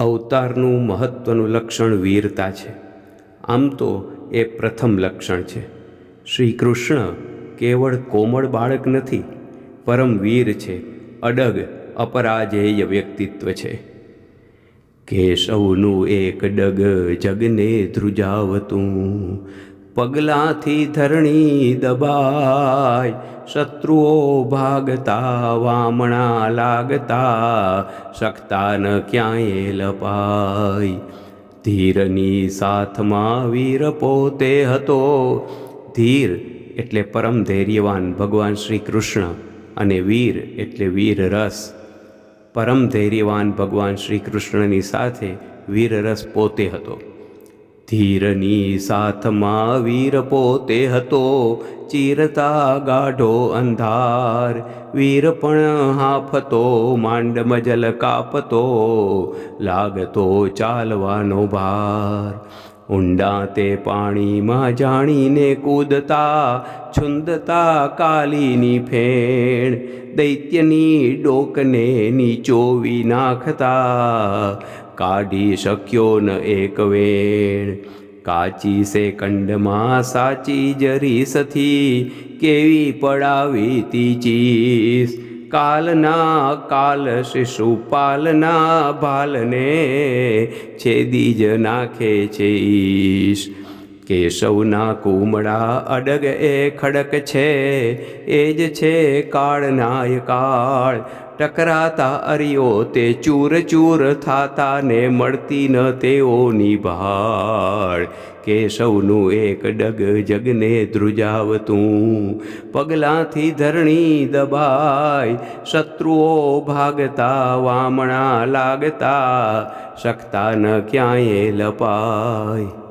અવતારનું મહત્ત્વનું લક્ષણ વીરતા છે. આમ તો એ પ્રથમ લક્ષણ છે. શ્રી કૃષ્ણ કેવળ કોમળ બાળક નથી, પરમ વીર છે, અડગ, અપરાજેય વ્યક્તિત્વ છે. કેશવનું એક ડગ જગને ધ્રુજાવતું પગલાંથી ધરણી દબાય. શત્રુઓ ભાગતા, વામણા લાગતા, શકતા ન ક્યાંય લપાય. ધીરની સાથમાં વીર પોતે હતો. ધીર એટલે પરમ ધૈર્યવાન ભગવાન શ્રી કૃષ્ણ અને વીર એટલે વીર રસ. પરમ ધૈર્યવાન ભગવાન શ્રી કૃષ્ણની સાથે વીર રસ પોતે હતો. ધીરની સાથમાં વીર પોતે હતો, ચીરતા ગાઢો અંધાર. વીર પણ હાફતો, માંડ મજલ કાપતો, લાગતો ચાલવાનો ભાર. ઊંડા તે પાણીમાં જાણીને કૂદતા, છુંદતા કાલીની ફેણ, દૈત્યની ડોકને નીચોવી નાખતા, કાઢી શક્યો ન એક વેણ. કાચી સેકંડમાં સાચી જરીસથી કેવી પડાવી તી ચીસ. કાલના કાલ શિશુપાલના ભાલને છેદી જ નાખે છે ઈશ કેશવના કુમળા અડગ એ ખડક છે, એ જ છે કાળનાય કાળ ટકરાતા અરિયો તે ચૂર ચૂર થાતા ને મળતી ન તેઓની ભાળ. કેશવનું એક ડગ જગને ધ્રુજાવતું, પગલાંથી ધરણી દબાય. શત્રુઓ ભાગતા, વામણા લાગતા, શકતા ન ક્યાંય લપાય.